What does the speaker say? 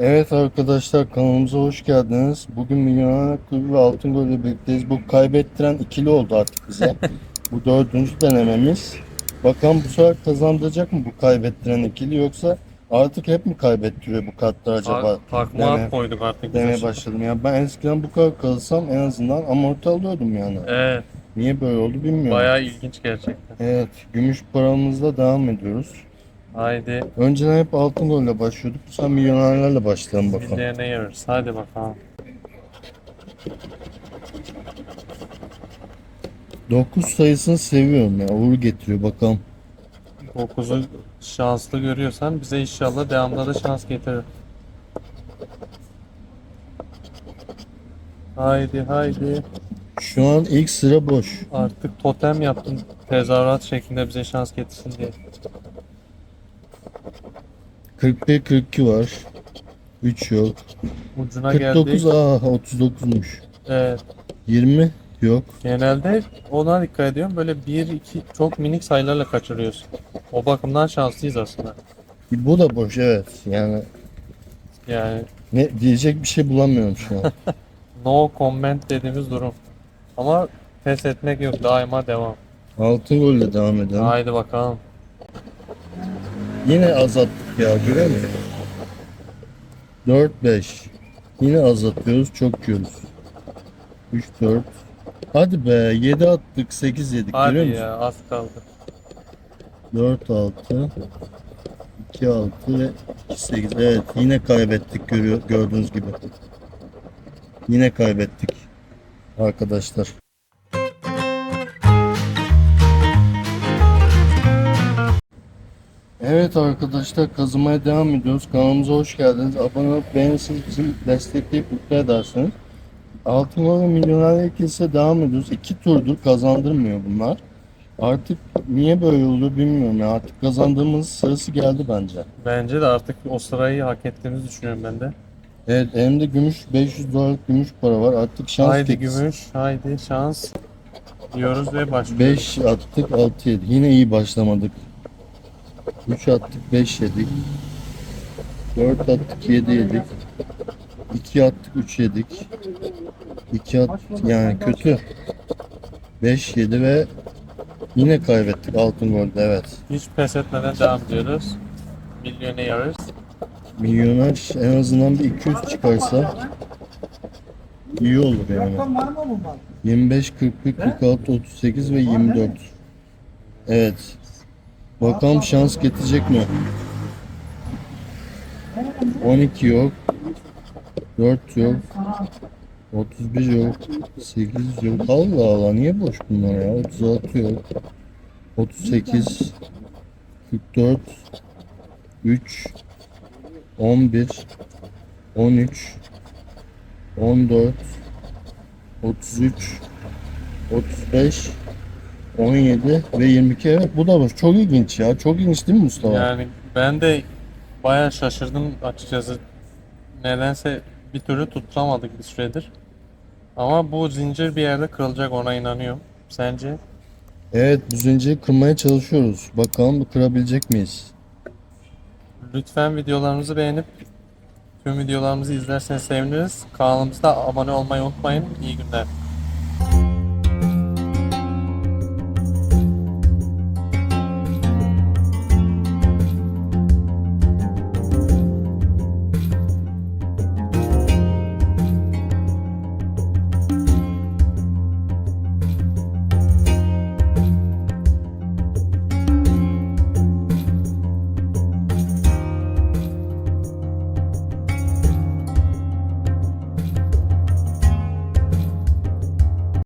Evet arkadaşlar kanalımıza hoş geldiniz. Bugün Milyoner Kulübü ve Altın Gol ile birlikteyiz. Bu kaybettiren ikili oldu artık bize. bu dördüncü denememiz. Bakalım bu sefer kazandıracak mı bu kaybettiren ikili yoksa artık hep mi kaybettiriyor bu kartlar acaba? Takma Deme- koyduk artık. Demeye başladım. Ya ben eskiden bu kadar kalsam en azından amorti alıyordum yani. Evet. Niye böyle oldu bilmiyorum. Bayağı ilginç gerçekten. Evet, gümüş paramızla devam ediyoruz. Haydi Önceden hep altın golle başlıyorduk. Sefer milyonerlerle başlayalım bakalım. birilerine yararız. Hadi bakalım. 9 sayısını seviyorum ya. Uğur getiriyor bakalım. 9'u şanslı görüyorsan bize inşallah devamında da şans getirir. Haydi haydi. Şu an ilk sıra boş. Artık totem yaptım tezahürat şeklinde bize şans getirsin diye. 41-42 var. 3 yok. Ucuna 49 geldik. aa 39'muş. Evet. 20 yok. Genelde ona dikkat ediyorum. Böyle 1 2 çok minik sayılarla kaçırıyorsun. O bakımdan şanslıyız aslında. Bu da boş evet. Yani Yani ne diyecek bir şey bulamıyorum şu an. no comment dediğimiz durum. Ama pes etmek yok. Daima devam. Altın golle devam edelim. Haydi bakalım. Yine azalttık ya görüyor musun? 4-5. Yine azaltıyoruz çok yiyoruz. 3-4. Hadi be 7 attık 8 yedik Hadi görüyor musun? ya az kaldı. 4 6 2 6 ve 2 8. Evet yine kaybettik görüyor gördüğünüz gibi. Yine kaybettik arkadaşlar. Evet arkadaşlar kazımaya devam ediyoruz. Kanalımıza hoş geldiniz. Abone olup beğenirseniz bizim destekleyip mutlu edersiniz. Altın ve Milyonerler ikilisi devam ediyoruz. İki turdur kazandırmıyor bunlar. Artık niye böyle oldu bilmiyorum ya. Artık kazandığımız sırası geldi bence. Bence de artık o sırayı hak ettiğimizi düşünüyorum ben de. Evet elimde gümüş 500 dolarlık gümüş para var. Artık şans haydi getirsin. gümüş, haydi şans diyoruz ve başlıyoruz. 5 attık 6 yedik. Yine iyi başlamadık. 3 attık 5 yedik. 4 attık 7 yedik. 2 attık 3 yedik. 2 at yani kötü. 5 7 ve yine kaybettik altın golde evet. Hiç pes etmeden devam ediyoruz. Milyonu yarız. Milyoner en azından bir 200 çıkarsa iyi olur yani. 25, 41, 46, 38 ve 24. Evet. Bakalım şans getirecek mi? 12 yok. 4 yok. 31 yok. 8 yok. Allah Allah niye boş bunlar ya? 36 yok. 38 44 3 11 13 14 33 35 17 ve 22 evet bu da boş. Çok ilginç ya. Çok ilginç değil mi Mustafa? Yani ben de bayağı şaşırdım açıkçası. Nedense bir türlü tutamadık bir süredir. Ama bu zincir bir yerde kırılacak ona inanıyorum. Sence? Evet bu zinciri kırmaya çalışıyoruz. Bakalım kırabilecek miyiz? Lütfen videolarımızı beğenip tüm videolarımızı izlerseniz seviniriz. Kanalımıza abone olmayı unutmayın. İyi günler.